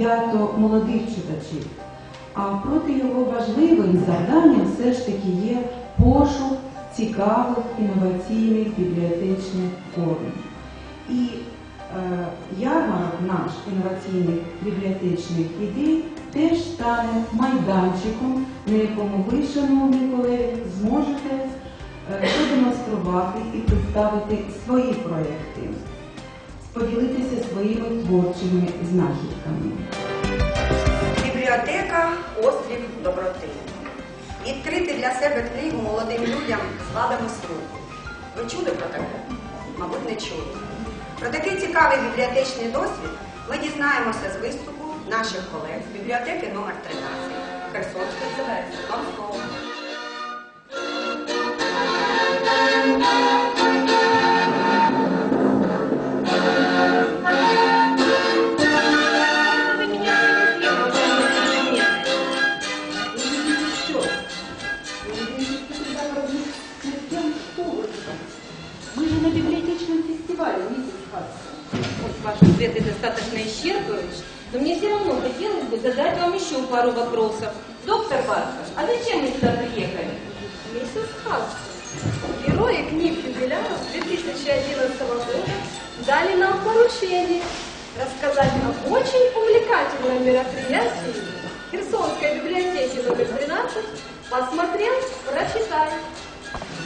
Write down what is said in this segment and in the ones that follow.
свято молодих читачів. А проти його важливим завданням все ж таки є пошук цікавих інноваційних бібліотечних форм. І е, ярмарок наш інноваційних бібліотечних ідей теж стане майданчиком, на якому ви, шановні колеги, зможете е, продемонструвати і представити свої проекти, поділитися своїми творчими знахідками. Бібліотека Острів доброти. Відкрити для себе книгу молодим людям складемо руку. Ви чули про таке? Мабуть, не чули. Про такий цікавий бібліотечний досвід ми дізнаємося з виступу наших колег з бібліотеки номер 13 Херсонської. Вам на библиотечном фестивале, миссис Хадсон. Вот ваши ответы достаточно исчерпывающие, но мне все равно хотелось бы задать вам еще пару вопросов. Доктор Баркаш, а зачем мы сюда приехали? Миссис Хадсон, герои книг юбиляров 2011 года дали нам поручение рассказать об очень увлекательном мероприятии Херсонской библиотеки номер 12 «Посмотрел, прочитай».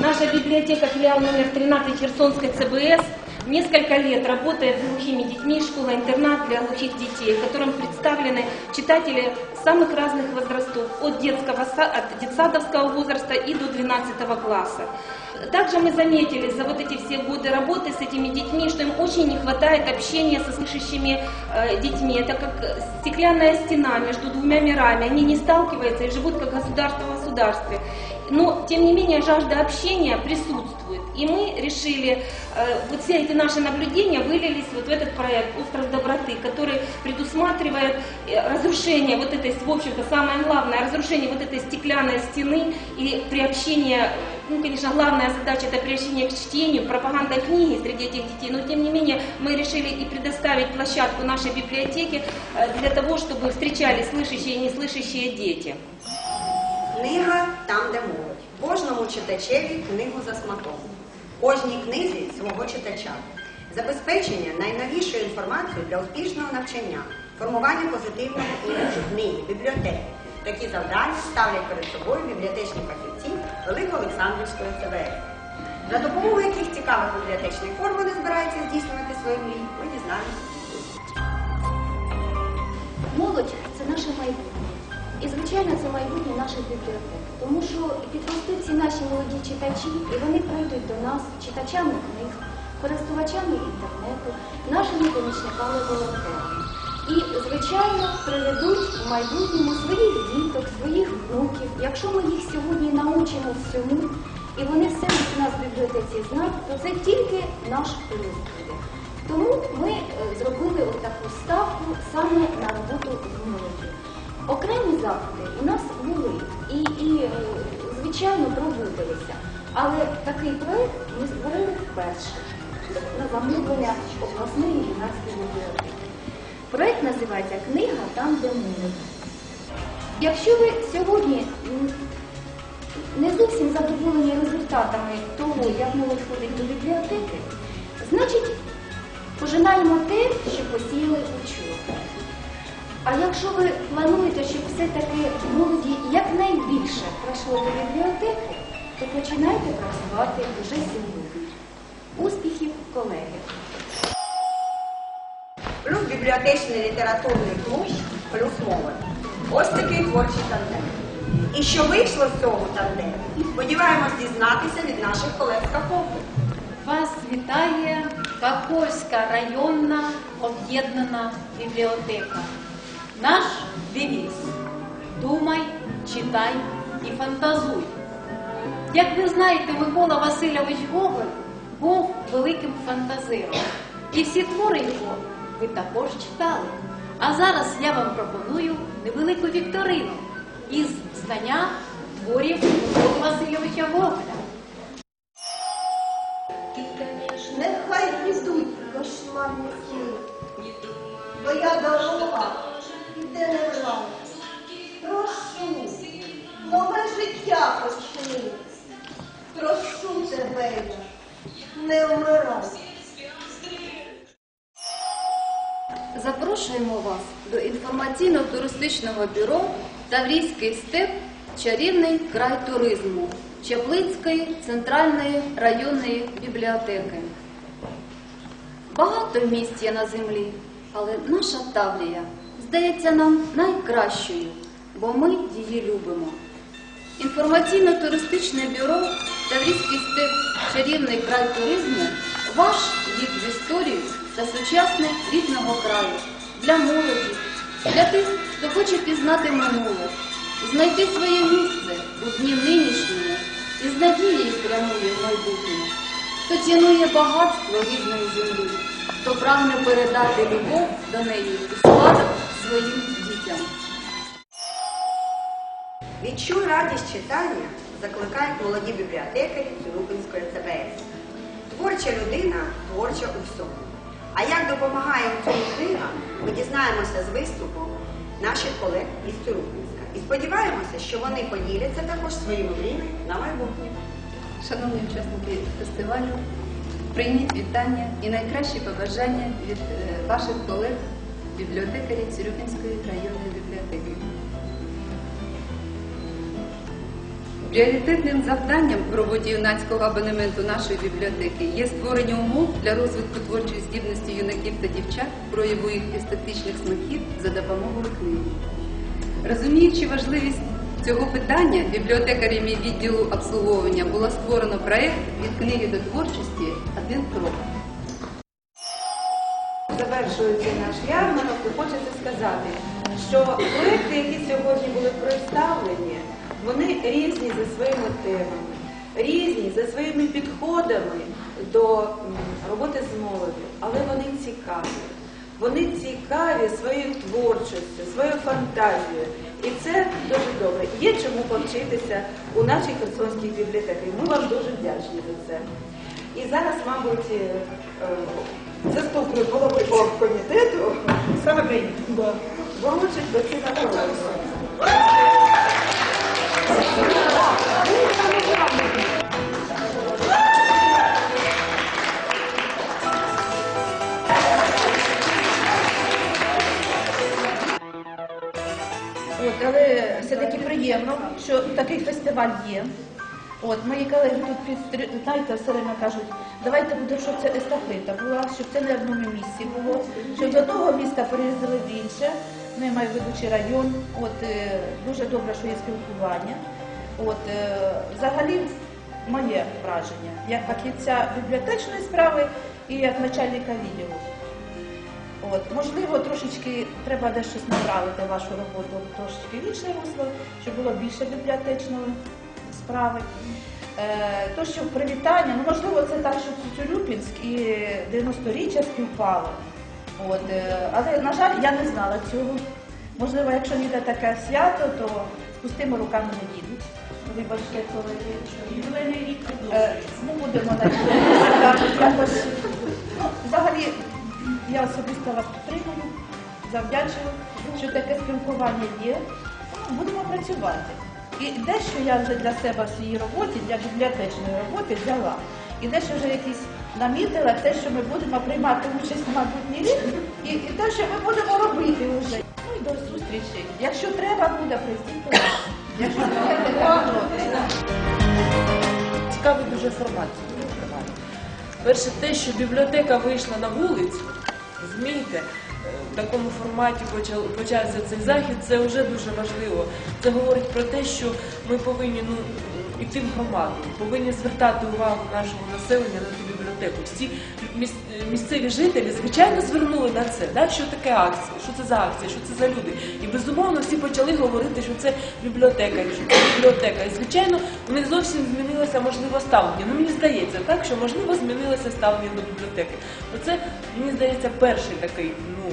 Наша библиотека, филиал номер 13 Херсонской ЦБС, несколько лет работает с глухими детьми, школа-интернат для глухих детей, в котором представлены читатели самых разных возрастов, от, детского, от детсадовского возраста и до 12 класса. Также мы заметили за вот эти все годы работы с этими детьми, что им очень не хватает общения со слышащими э, детьми. Это как стеклянная стена между двумя мирами. Они не сталкиваются и живут как государство в государстве. Но, тем не менее, жажда общения присутствует. И мы решили, э, вот все эти наши наблюдения вылились вот в этот проект «Остров доброты», который предусматривает э, разрушение вот этой, в общем-то, самое главное, разрушение вот этой стеклянной стены и приобщение, ну, конечно, главная задача это приобщение к чтению, пропаганда книги среди этих детей, но, тем не менее, мы решили и предоставить площадку нашей библиотеки э, для того, чтобы встречались слышащие и неслышащие дети. Книга там, де молодь. Кожному читачеві книгу за смаком. Кожній книзі свого читача. Забезпечення найновішою інформацією для успішного навчання, формування позитивного іміджу книги, бібліотеки. Такі завдання ставлять перед собою бібліотечні фахівці Великоолександрівської ЦВС. За допомогою яких цікавих бібліотечних форм вони збираються здійснювати свої мрії, ми дізнаємося. Молодь це наше майбутнє. І, звичайно, це майбутнє наших бібліотек. Тому що підростуть ці наші молоді читачі, і вони прийдуть до нас читачами книг, користувачами інтернету, нашими помічниками-волонтерами. І, звичайно, приведуть в майбутньому своїх діток, своїх внуків. Якщо ми їх сьогодні научимо всьому, і вони все у нас в бібліотеці знають, то це тільки наш плюс буде. Тому ми е, зробили от таку ставку саме на роботу з молоді. Окремі заходи у нас були і, і е, звичайно, проводилися. Але такий проект ми створили вперше на замовлення обласної юнацької бібліотеки. Проект називається Книга там, де молодь. Якщо ви сьогодні не зовсім задоволені результатами того, як молодь ходить до бібліотеки, значить пожинаємо те, що посіяли учора. А якщо ви плануєте, щоб все-таки молоді якнайбільше прийшло до бібліотеки, то починайте працювати вже сьогодні. Успіхів, колеги! Плюс бібліотечний літературний клуб, плюс молодь. Ось такий творчий тандем. І що вийшло з цього тандему, сподіваємось дізнатися від наших колег з Каховки. Вас вітає Каховська районна об'єднана бібліотека. Наш девіз Думай, читай і фантазуй. Як ви знаєте, Микола Васильович Гоголь був великим фантазером. І всі твори його ви також читали. А зараз я вам пропоную невелику вікторину із знання творів Миколи Васильовича Гоголя. Нехай підуть кошмарні сили, твоя дорога іди не вилай. Прошу, нове життя почни. Прошу тебе, не вмирай. Запрошуємо вас до інформаційно-туристичного бюро Таврійський степ Чарівний край туризму Чаплицької центральної районної бібліотеки. Багато місць є на землі, але наша Таврія здається нам найкращою, бо ми її любимо. Інформаційно-туристичне бюро Таврійський степ Чарівний край туризму ваш гід в історію та сучасне рідного краю. Для молоді, для тих, хто хоче пізнати минуле, знайти своє місце у дні нинішньому і з надією прямує в майбутнє, хто цінує багатство рідної землі, прагне передати любов до неї у спадок своїм дітям. Відчуй радість читання, закликають молоді бібліотекарі Цюрупинської ЦБС. Творча людина творча у всьому. А як допомагає у цьому книга, ми дізнаємося з виступу наших колег із Цюрупинська. І сподіваємося, що вони поділяться також своїми мріями на майбутнє. Шановні учасники фестивалю, прийміть вітання і найкращі побажання від е, ваших колег, бібліотекарів Цюрюпінської районної бібліотеки. Пріоритетним завданням в роботі юнацького абонементу нашої бібліотеки є створення умов для розвитку творчої здібності юнаків та дівчат, прояву їх естетичних смаків за допомогою книги. Розуміючи важливість цього питання, бібліотекарями відділу обслуговування було створено проект від книги до творчості один крок. Завершується наш ярмарок, і хочеться сказати, що проекти, які сьогодні були представлені, вони різні за своїми темами, різні за своїми підходами до роботи з молоддю, але вони цікаві. Вони цікаві своєю творчістю, своєю фантазією. І це дуже добре. Є чому повчитися у нашій Херсонській бібліотеці. Ми вам дуже вдячні за це. І зараз, мабуть, е, заступник голови комітету саме вручить до От, все-таки приємно, що такий фестиваль є. От, мої колеги тут підтри- знаєте, все время кажуть, давайте буде, щоб це естафета була, щоб це не одному місці було, щоб з одного міста переїздили в інше, ну, я маю ведучий район, от, е, дуже добре, що є спілкування. От, е, взагалі, моє враження, як фахівця бібліотечної справи і як начальника відділу. От, можливо, трошечки треба дещо направити вашу роботу трошечки в інше русло, щоб було більше бібліотечної справи. Е, то, що привітання, ну можливо, це так, що Цюрюпінськ і 90-річчя співпало. От, е, але, на жаль, я не знала цього. Можливо, якщо ніде таке свято, то з пустими руками не їдуть. Вибачте, колеги. Ювілейний рік е, ну, будемо навіть якось. Ну, взагалі, я особисто вас підтримую, завдячую, що таке спілкування є. Ну, Будемо працювати. І дещо я вже для себе в своїй роботі, для бібліотечної роботи взяла. І дещо вже якісь намітила, те, що ми будемо приймати участь на майбутній рік, і, і те, що ми будемо робити вже. Ну і до зустрічі. Якщо треба буде, прийти. Якщо треба, Цікавий дуже формат. Перше, те, що бібліотека вийшла на вулицю, розумієте, е, в такому форматі почався цей захід, це вже дуже важливо. Це говорить про те, що ми повинні ну, йти в громаду, повинні звертати увагу нашого населення на цю бібліотеку. Всі місцеві жителі, звичайно, звернули на це. Да? Що таке акція, що це за акція, що це за люди. І безумовно всі почали говорити, що це бібліотекарі, що це бібліотека. І звичайно, у них зовсім змінилося можливо ставлення. Ну мені здається, так що можливо змінилося ставлення до бібліотеки. Оце мені здається перший такий, ну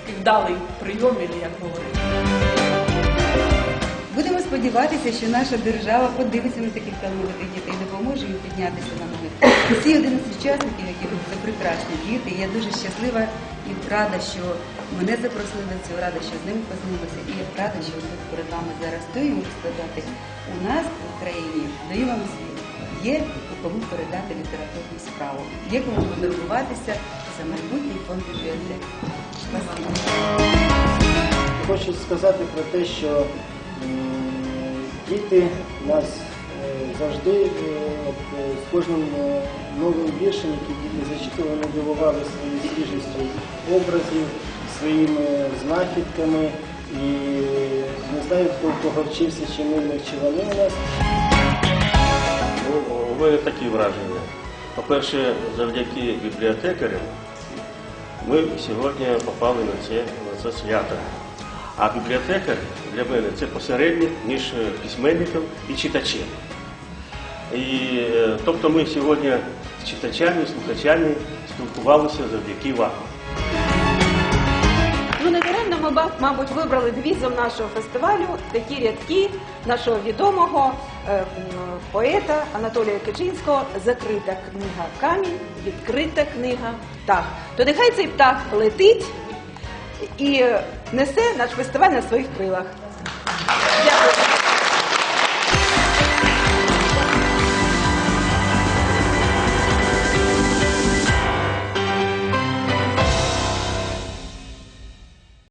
такий вдалий прийом, як говорити. Будемо сподіватися, що наша держава подивиться на таких талановитих дітей, допоможе їм піднятися на ноги. Всі 11 учасників, які тут, це прекрасні діти. Я дуже щаслива і рада, що мене запросили до цього, рада, що з ними познайомилася, і я рада, що тут перед вами зараз можу сказати, у нас в Україні даю вам звіт. Є кому передати літературну справу, є кому подаруватися за майбутній фонд бібліотеки. Спасибо. Хочу сказати про те, що діти нас е, завжди е, е, з кожним новим віршем, який діти зачитували, дивували своєю свіжістю образів, своїми знахідками. І не знаю, хто кого чи ми в них, чи вони у нас. Ну, у мене такі враження. По-перше, завдяки бібліотекарям ми сьогодні попали на це, на це свято. А бібліотекар для мене це посередник між е, письменником і читачем. І, е, тобто ми сьогодні з читачами, слухачами спілкувалися завдяки вам. Ну не даремно ми, мабуть, вибрали девізом нашого фестивалю такі рядки нашого відомого е, поета Анатолія Кичинського Закрита книга камінь, відкрита книга птах. То нехай цей птах летить і несе наш фестиваль на своїх крилах. Дякую.